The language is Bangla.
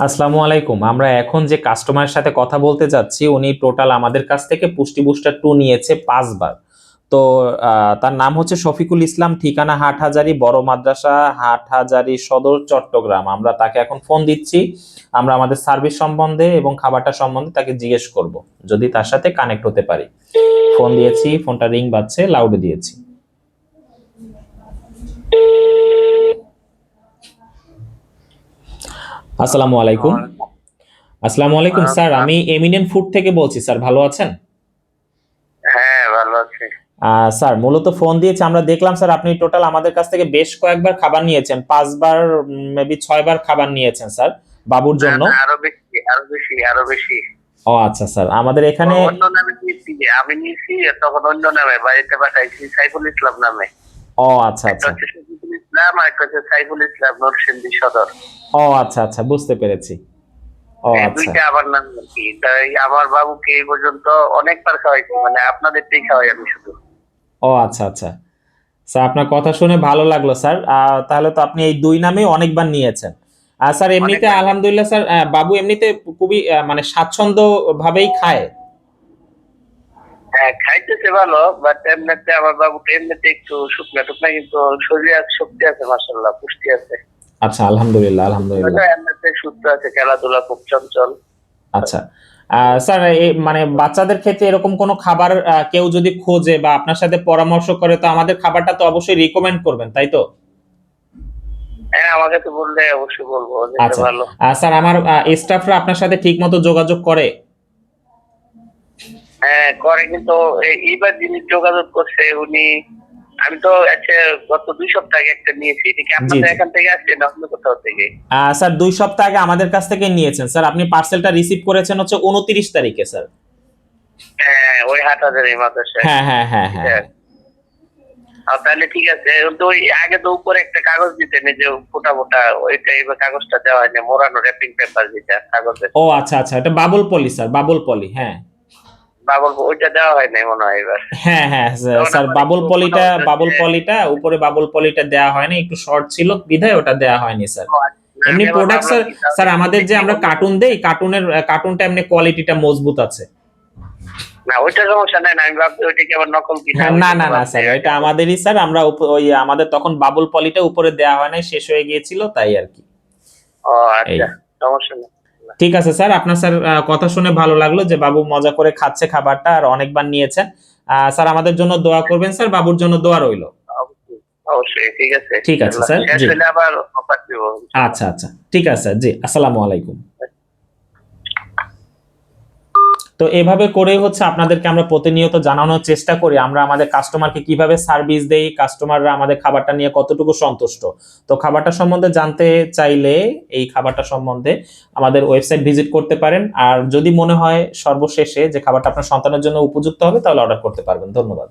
আসসালামু আলাইকুম। আমরা এখন যে কাস্টমারের সাথে কথা বলতে যাচ্ছি, উনি টোটাল আমাদের কাছ থেকে পুষ্টি বুস্টার টু নিয়েছে পাঁচবার। তো তার নাম হচ্ছে শফিকুল ইসলাম, ঠিকানা হাটহাজারি, বড় মাদ্রাসা, হাটহাজারি সদর, চট্টগ্রাম। আমরা তাকে এখন ফোন দিচ্ছি, আমরা আমাদের সার্ভিস সম্বন্ধে এবং খাবারটা সম্বন্ধে তাকে জিজ্ঞেস করব, যদি তার সাথে কানেক্ট হতে পারি। ফোন দিয়েছি ফোনটা রিং বাজছে লাউডে দিয়েছি। আসসালামু আলাইকুম। আসসালামু আলাইকুম স্যার। আমি এমিনেন্ট ফুড থেকে বলছি স্যার। ভালো আছেন? হ্যাঁ ভালো আছি। স্যার মূলত ফোন দিয়েছি। আমরা দেখলাম স্যার আপনি টোটাল আমাদের কাছ থেকে বেশ কয়েকবার খাবার নিয়েছেন। পাঁচবার মেবি ছয়বার খাবার নিয়েছেন স্যার বাবুর জন্য। আরও বেশি আরও বেশি আরও বেশি। ও আচ্ছা স্যার। আমাদের এখানে অন্য নামে নিয়েছি আমি নিয়েছি তখন অন্য নামে বাড়িতে পাঠাইছি সাইফুল ইসলাম নামে। ও আচ্ছা আচ্ছা। ইসলাম আর একটা হচ্ছে সাইফুল ইসলাম নরসিংদী সদর। ও আচ্ছা আচ্ছা বুঝতে পেরেছি। ও আচ্ছা। দুইটা আমার নাম কি। তাই আমার বাবুকে এই পর্যন্ত অনেকবার খাওয়াইছি মানে আপনাদেরটাই খাওয়াই আমি শুধু। ও আচ্ছা আচ্ছা। স্যার আপনার কথা শুনে ভালো লাগল স্যার। তাহলে তো আপনি এই দুই নামেই অনেকবার নিয়েছেন। আর স্যার এমনিতে আলহামদুলিল্লাহ স্যার বাবু এমনিতে খুবই মানে স্বাচ্ছন্দ্য ভাবেই খায়। হ্যাঁ খাইতেছে ভালো বাট এমনিতে আমার বাবুকে এমনিতে একটু শুকনা টুকনা কিন্তু শরীরে আছে শক্তি আছে মাসাল্লাহ পুষ্টি আছে। আচ্ছা আলহামদুলিল্লাহ আলহামদুলিল্লাহ। এমনিতে সুস্থ আছে খেলাধুলা খুব চঞ্চল। আচ্ছা। স্যার মানে বাচ্চাদের ক্ষেত্রে এরকম কোনো খাবার কেউ যদি খোঁজে বা আপনার সাথে পরামর্শ করে তো আমাদের খাবারটা তো অবশ্যই রিকমেন্ড করবেন তাই তো? হ্যাঁ আমাকে তো বললে অবশ্যই বলব আচ্ছা। স্যার আমার স্টাফরা আপনার সাথে ঠিক মতো যোগাযোগ করে? করে কিন্তু এই- এইবার যিনি যোগাযোগ করছে উনি আমি তো আচ্ছা গত দুই সপ্তাহ আগে একটা নিয়েছি এটা কি আপনাদের এখান থেকে আসছে না অন্য কোথাও থেকে? স্যার দুই সপ্তাহ আগে আমাদের কাছ থেকে নিয়েছেন। স্যার আপনি পার্সেলটা রিসিভ করেছেন হচ্ছে উনত্রিশ তারিখে স্যার। হ্যাঁ ওই হাট হাজার হ্যাঁ হ্যাঁ হ্যাঁ হ্যাঁ। হ্যাঁ। আর তাহলে ঠিক আছে তো ওই আগে তো উপরে একটা কাগজ দিতেন যে ফোটা ফোটা ওইটা এবার কাগজটা দেওয়া হয়নি মোড়ানো র্যাপিং পেপার যেটা কাগজের। ও আচ্ছা আচ্ছা এটা bubble poly sir bubble poly হ্যাঁ। বাবল ওইটা দেওয়া হয় নাই মনে হয় এবার। হ্যাঁ হ্যাঁ স্যার, বাবুল পলিটা বাবুল পলিটা উপরে বাবুল পলিটা দেওয়া হয়নি একটু শর্ট ছিল বিধায় ওটা দেওয়া হয়নি স্যার। এমনি প্রোডাক্ট স্যার স্যার আমাদের যে আমরা কার্টুন দেই কার্টুনের কার্টুনটা এমনি কোয়ালিটিটা মজবুত আছে। না ওইটা সমস্যা নাই না আমি ভাবছি ওইটা কি আবার নকল কিনা না না না স্যার এটা আমাদেরই স্যার আমরা ওই আমাদের তখন বাবুল পলিটা উপরে দেওয়া হয় নাই শেষ হয়ে গিয়েছিল তাই আর কি। ও আচ্ছা সমস্যা নেই। ঠিক আছে স্যার। আপনার স্যার কথা শুনে ভালো লাগল যে বাবু মজা করে খাচ্ছে খাবারটা আর অনেকবার নিয়েছেন। আহ, স্যার আমাদের জন্য দোয়া করবেন স্যার। বাবুর জন্য দোয়া রইল। অবশ্যই, ঠিক আছে। ঠিক আছে, স্যার, আবার আচ্ছা আচ্ছা। ঠিক আছে স্যার। জি আসসালামু আলাইকুম। তো এভাবে করেই হচ্ছে আপনাদেরকে আমরা প্রতিনিয়ত জানানোর চেষ্টা করি, আমরা আমাদের কাস্টমারকে কীভাবে সার্ভিস দেই কাস্টমাররা আমাদের খাবারটা নিয়ে কতটুকু সন্তুষ্ট। তো খাবারটা সম্বন্ধে জানতে চাইলে এই খাবারটা সম্বন্ধে আমাদের ওয়েবসাইট ভিজিট করতে পারেন। আর যদি মনে হয় সর্বশেষে যে খাবারটা আপনার সন্তানের জন্য উপযুক্ত হবে, তাহলে অর্ডার করতে পারবেন। ধন্যবাদ।